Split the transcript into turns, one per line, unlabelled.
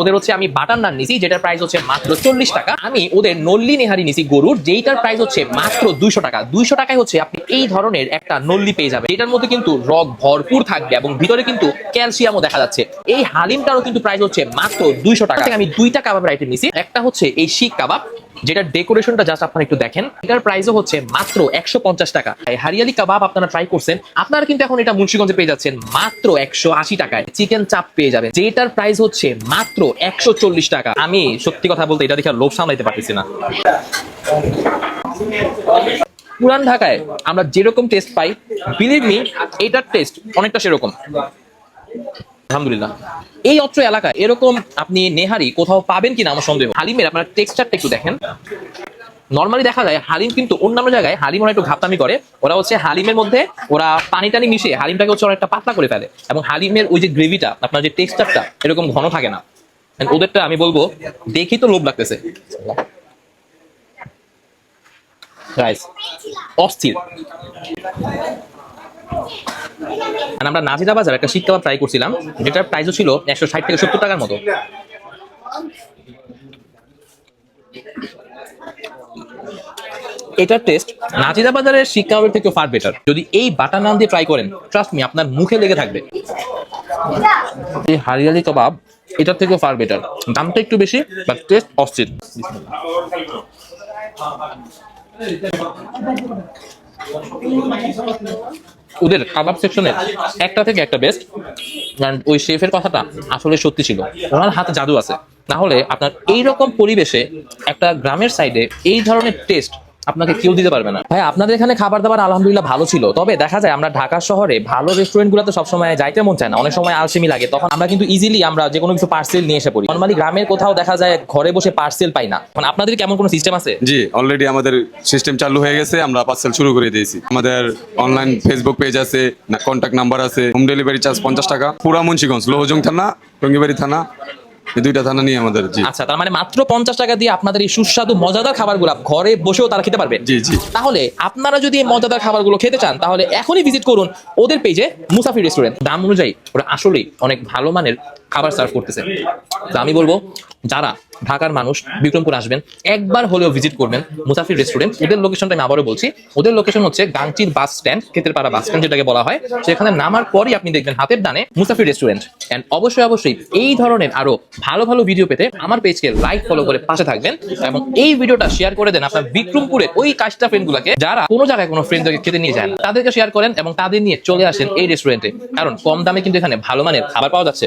ওদের হচ্ছে আমি বাটার নান নিছি, যেটার প্রাইস হচ্ছে মাত্র চল্লিশ টাকা। আমি ওদের নল্লি নেহারি নিছি গরুর, যেইটার প্রাইস হচ্ছে মাত্র দুইশো টাকা। দুইশো টাকায় হচ্ছে আপনি এই ধরনের একটা নল্লি পেয়ে যাবেন। এটার মধ্যে কিন্তু রক ভরপুর থাকবে এবং ভিতরে কিন্তু ক্যালসিয়ামও দেখা যাচ্ছে। এই হালিমটারও কিন্তু প্রাইস হচ্ছে মাত্র দুইশো টাকা। আমি দুইটা কাবাবের আইটেম নিছি। একটা হচ্ছে এই শিক কাবাব যেটার ডেকোরেশনটা জাস্ট আপনারা একটু দেখেন। এটার প্রাইসও হচ্ছে মাত্র একশো পঞ্চাশ টাকা। হারিয়ালি কাবাব আপনারা ট্রাই করছেন, আপনারা কিন্তু এখন এটা মুন্সিগঞ্জে পেয়ে যাচ্ছেন মাত্র একশো আশি টাকায়। চিকেন চাপ পেয়ে যাবেন, যেটার প্রাইস হচ্ছে মাত্র একশো চল্লিশ টাকা। আমি সত্যি কথা বলতে এটা দেখে লোভ সামলাইতে পারতেছি না। পুরান ঢাকায় আমরা যেরকম টেস্ট পাই বিলিভ মি এটার টেস্ট অনেকটা সেরকম। আলহামদুলিল্লাহ। এই অত্র এলাকায় এরকম আপনি নেহারি কোথাও পাবেন কিনা আমার সন্দেহ। হালিমের আপনার টেক্সচারটা একটু দেখেন। নর্মালি দেখা যায় হালিম কিন্তু অন্যান্য জায়গায় হালিম ওরা একটু ঘাপতামি করে। ওরা হচ্ছে হালিমের মধ্যে ওরা পানি টানি মিশিয়ে হালিমটাকে হচ্ছে অনেকটা পাতলা করে ফেলে। এবং হালিমের ওই যে গ্রেভিটা, আপনার যে টেক্সচারটা, এরকম ঘন থাকে না। ওদেরটা আমি বলব, দেখি তো লোভ লাগতেছে। অস্থির। And আমরা নাজিরা বাজার একটা শিক কাবাব ট্রাই করছিলাম, যেটার প্রাইসও ছিল একশো ষাট থেকে সত্তর টাকার মতো। এটার টেস্ট নাজিরা বাজারের শিক কাবাবের থেকে ফার বেটার যদি এই বাটার নান দিয়ে ট্রাই করেন ট্রাস্ট মি আপনার মুখে লেগে থাকবে। এই হারিয়ালি কাবাব, এটার থেকেও ফার বেটার দামটা একটু বেশি বাট টেস্ট অস্থির। ওদের কাবাব সেকশনের একটা থেকে একটা বেস্ট অ্যান্ড ওই শেফের কথাটা আসলে সত্যি ছিল। ওনার হাতে জাদু আছে। না হলে আপনার এইরকম পরিবেশে একটা গ্রামের সাইডে এই ধরনের টেস্ট আপনাকে কেউ দিতে পারবে না। ভাই আপনাদের এখানে খাবার দাবার আলহামদুলিল্লাহ ভালো ছিল। তবে দেখা যায় আমরা ঢাকা শহরে ভালো রেস্টুরেন্ট গুলোতে সবসময় যাইতে মন চায় না। অনেক সময় আলসেমি লাগে। তখন আমরা কিন্তু ইজিলি আমরা যে কোনো কিছু পার্সেল নিয়ে এসে পড়ি। নর্মালি গ্রামের কোথাও দেখা যায় ঘরে বসে পার্সেল পাই না। মানে আপনাদের কেমন কোনো সিস্টেম আছে?
জি অলরেডি আমাদের সিস্টেম চালু হয়ে গেছে। আমরা পার্সেল শুরু করে দিয়েছি। আমাদের অনলাইন ফেসবুক পেজ আছে না কন্ট্যাক্ট নাম্বার আছে। হোম ডেলিভারি চার্জ পঞ্চাশ টাকা। পুরা মুন্সিগঞ্জ লোহজং থানা টঙ্গিবাড়ি থানা এই দুইটা থানা নিয়ে আমাদের জি।
আচ্ছা তার মানে মাত্র পঞ্চাশ টাকা দিয়ে আপনাদের এই সুস্বাদু মজাদার খাবারগুলো ঘরে বসেও তারা খেতে পারবে।
জি, জি।
তাহলে আপনারা যদি এই মজাদার খাবারগুলো খেতে চান তাহলে এখনই ভিজিট করুন ওদের পেজে মুসাফির রেস্টুরেন্ট দাম অনুযায়ী ওরা আসলেই অনেক ভালো মানের খাবার সার্ভ করতেছে। তো আমি বলব, যারা ঢাকার মানুষ, বিক্রমপুর আসবেন, একবার হলেও ভিজিট করবেন মুসাফির রেস্টুরেন্ট ওদের লোকেশনটা আমি আবারও বলছি। ওদের লোকেশন হচ্ছে গাংচির বাস স্ট্যান্ড ক্ষেত্রপাড়া বাস স্ট্যান্ড যেটাকে বলা হয়। সেখানে নামার পরই আপনি দেখবেন হাতের ডানে মুসাফির রেস্টুরেন্ট এন্ড অবশ্যই অবশ্যই এই ধরনের আরও ভালো ভালো ভিডিও পেতে আমার পেজকে লাইক ফলো করে পাশে থাকবেন। এবং এই ভিডিওটা শেয়ার করে দেন আপনার বিক্রমপুরের ওই কাজটা ফ্রেন্ডগুলোকে যারা কোনো জায়গায় কোনো ফ্রেন্ডদেরকে খেতে নিয়ে যায় না, তাদেরকে শেয়ার করেন এবং তাদের নিয়ে চলে আসেন এই রেস্টুরেন্টে কারণ কম দামে কিন্তু এখানে ভালো মানের খাবার পাওয়া যাচ্ছে।